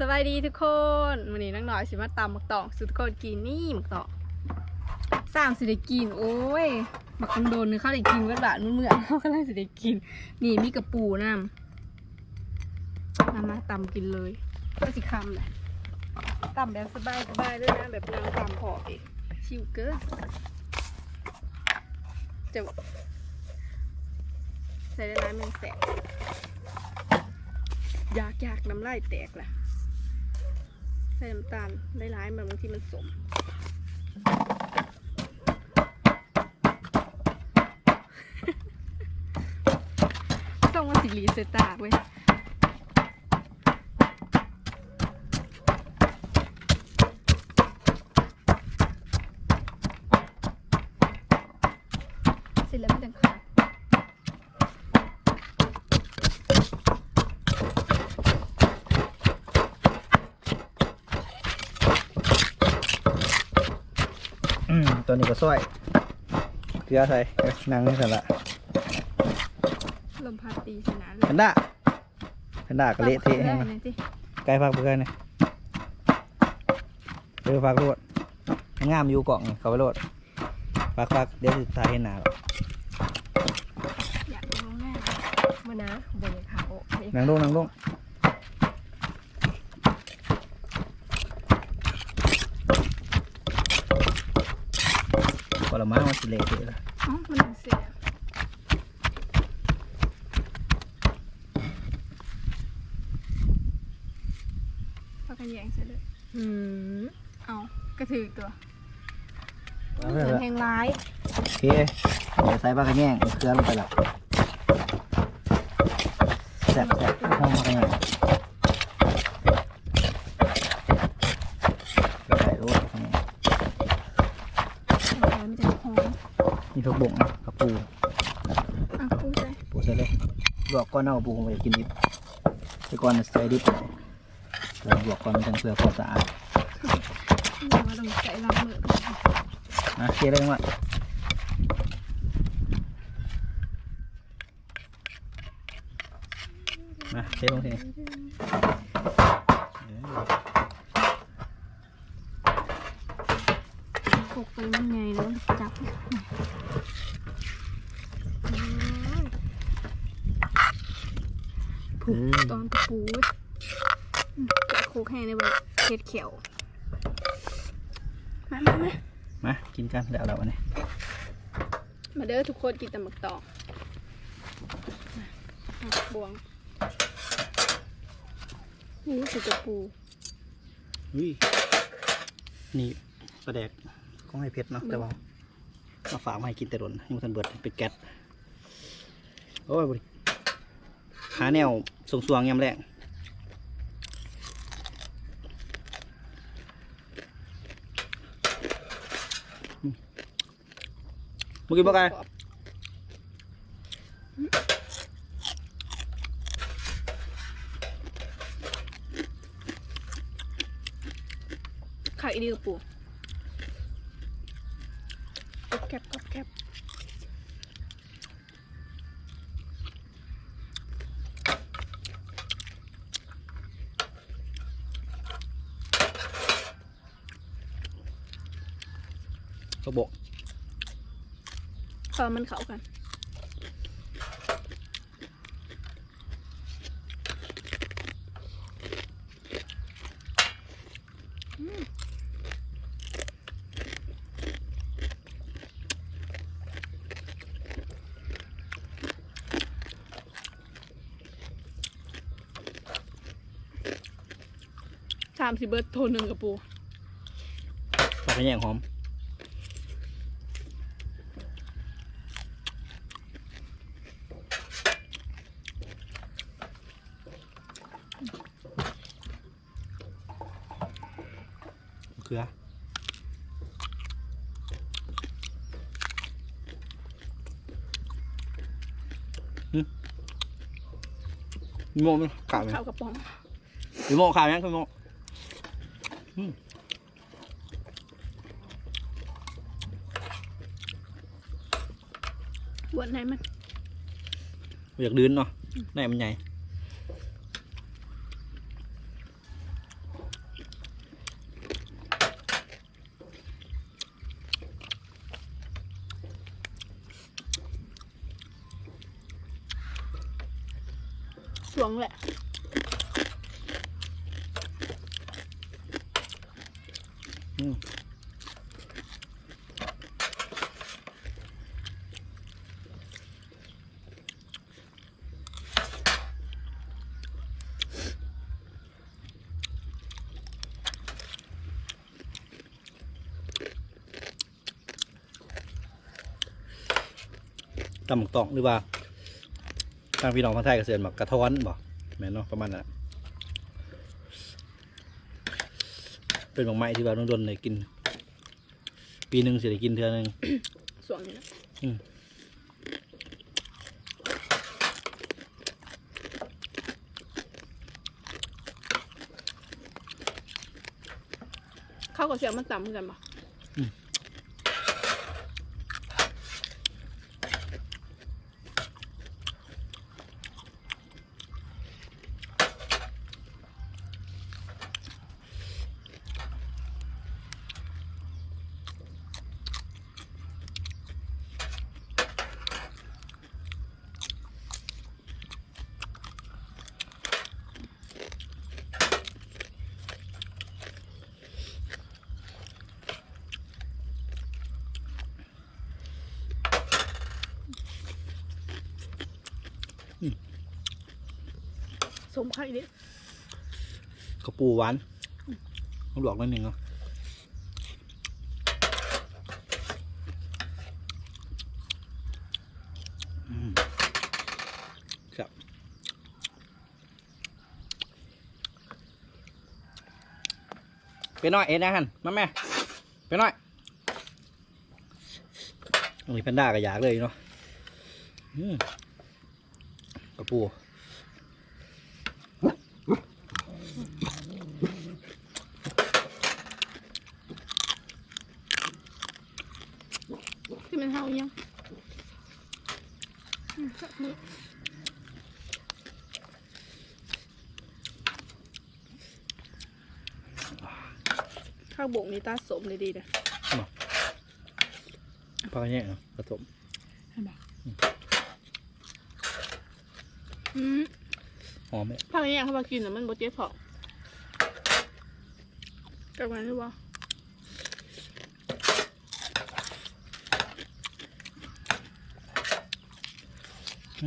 สวัสดีทุกคนวันนี้นังหน่อยสิมาตำหมักตองสุดทุกคนกินนี่หมักตองสร้างสิได้กินโอ้ยหมักคันโดนเนึงเข้าวได้กินก็บาดมือเมื่อเขาก็เลยสิได้กิน นี่มีกระปูน้ำมามาตำกินเลยก็สิคำเลยตำแบบสบายสบายด้วยนะแบบนางตำพอเองชิวเกินจะใส่ได้ร้ายแมงแสบอยากอยากน้ำลายแตกแหละ ส่น้ำตาลได้ร้ายๆแบบบางทีมันสมต้องว่าสิรีเซตาเว้ยเสร็จแล้วมันจะขาด อืม ตัวนี้ก็ซอยเกลือใส่เอ้ยนั่งนี่สั่นละลมพัดตีชนะเลแพนด้าแพนด้าก็เละเทะได้ให้มันนะจิไก่ฟักเพื่อนนี่เออฟักโรดงามอยู่กล่องนี่เขาไปโรดฟักฟักเดี๋ยวสุดท้ายเห็นหนาหรอกอยากลงแน่มานะบนเขานั่งลงนั่งลง อละมามันสิเละเทะละอ๋อมันถึงเสียพากันแยงเสร็จเลยอืมเอากระถือตัวเอาเหไปมือนละแหงร้ายโอเคเดี๋ยวใส่ปลากระแยงเกลือลงไปละแซ่บแซ่บหอมปลากระแยงก็ใส่โรดปลากระแยง เอามันจะหอม มีผักบุ้งนะกับปู อะพูดใจ ปูใส่เลยลว ก้อนเอาปูผมจะกินดิบแต่ก่อนน่ะใส่ดิบเราลวกก้อนมันจังเพื่อความสะอาดมาต้องใจเราเหมือนะเคี่ยวได้ไหมมาเคี่ยวลงทีเออปกไปมันไงแล้วจับ ผูกตอนตะปูเว้ยอืมแกะโคกแห้งในแบบเผ็ดเขียว มามามามากินกันแล้วเราวันนี้มาเด้อทุกคนกินแต่หมึกตอกมาอะบวงนี่คือตะปูวินี่ปลาแดกของให้เพชรเนาะแต่ว่ามาฝากมาให้กินแต่ดนยังทันเบิดเป็นแก๊สโอ้ยบุรี หาแนวสงสวงๆยำแรงอืมเมื่อกี้บอกไงไข่ดีกับปูกบแคบกบแคบ กระบอกพอมันเข้ากันสามสิบเบิร์ดโทนหนึ่งกับปูปลากระแยงหอม เกลือหึมีโมมั้ยข่าวไหมข้าวกระป๋องมีโมข่าวยังคุณโมบวนไหนมันอยากดื้นเนาะไหนมันใหญ่ สวงแหละอืมตำหมกตองหรือว่า ทางพี่น้องทางไทยก็เสือนหมักกระท้อนบ่แม่นเนาะประมาณนั้นอะเป็นหมากไม้ที่ว่าโดนๆเลยกิน ปีหนึ่งสิได้กินเทื่อหนึงสวงนี่นะอืมข้าวกับเสียงมันต่ำกันปะ สมไข่ดิกระปูหวานต้องหลอกนิดนึงเนาะอืมครับไปหน่อยเอ็นนะฮันมาแม่ไปหน่อยตรงนี้แพนด้าก็อยากเลยเนาะกระปู ที่มันเฮายังอืมจับมือ ข้าวบงนี่ตาสมเลยดีเลยพอแย่เนาะผสมอืมหอมไหมผักเนี่ยเขามากินอะมันบ่เจ็บท้องกับมันหรือเปล่า ส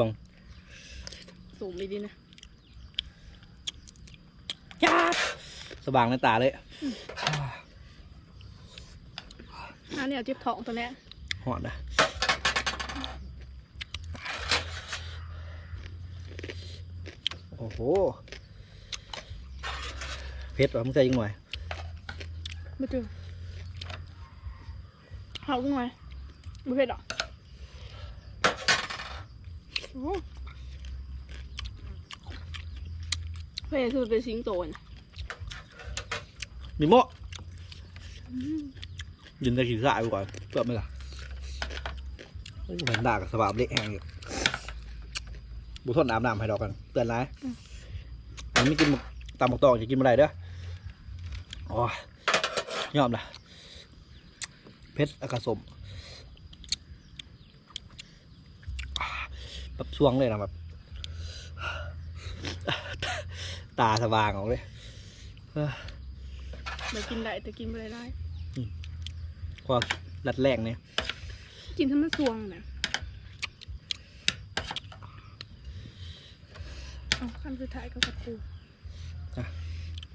วงสูงเลยดีนะจ้าสว่างในตาเลยอันนี้เอาเจ็บท้องตัวเนี้ยหอดนะโอ้โหเผ็ดว่ะมึงใส่ยังหน่อย ไม่เจอเฮากุ้งไหมไม่เผ็ดหรอโอ้เผ็ดคือเป็นสิงโตนะมีโมะยินได้กินสายไปก่อนเปิดไหมล่ะโอ้แมนด่ากับสบาบเละแห้งอยู่บุทนอาบน้ำให้ดอกกันเตือนไรอันนี้ไม่กินหมกตำหมกตองจะกินอะไรเด้อโอ้ ยยอมนะเพชรอากาสมแบบช่วงเลยนะแบบตาสว่างออกเลยเอ้อมากินได้แต่กินไม่ได้ความรัดแรงเนี่ยกินทั้งมันสวงนะเอาคำสุดท้ายก็กระปู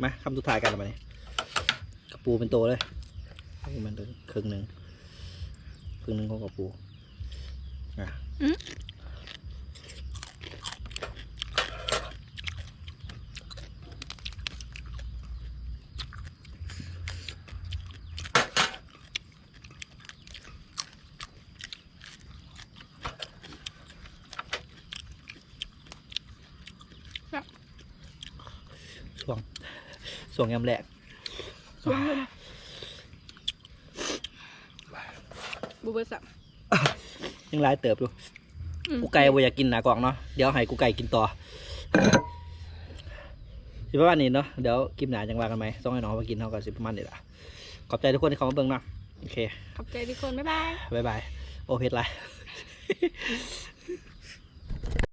มาคำสุดท้ายกันแล้วมาเนี่ยกระ ปูเป็นโตเลยให้มันเป็นครึ่งหนึ่งครึ่งหนึ่งของกระปูอะช่วงช่วงยำแหลก สวงเลยนะบูเบอร์สับยังร้ายเติบอยู่อืมกูไก่บ่อยากกินหนากล่องเนาะเดี๋ยวให้กูไก่กินต่อสิประมาณนี้เนาะเดี๋ยวคลิปหนาจังว่ากันไหมต้องให้น้องมากินเท่ากับสิประมาณนี้ละขอบใจทุกคนที่เข้ามาเบิ่งเนาะโอเคขอบใจทุกคนบ๊ายบายบ๊ายบายโอเพชรไร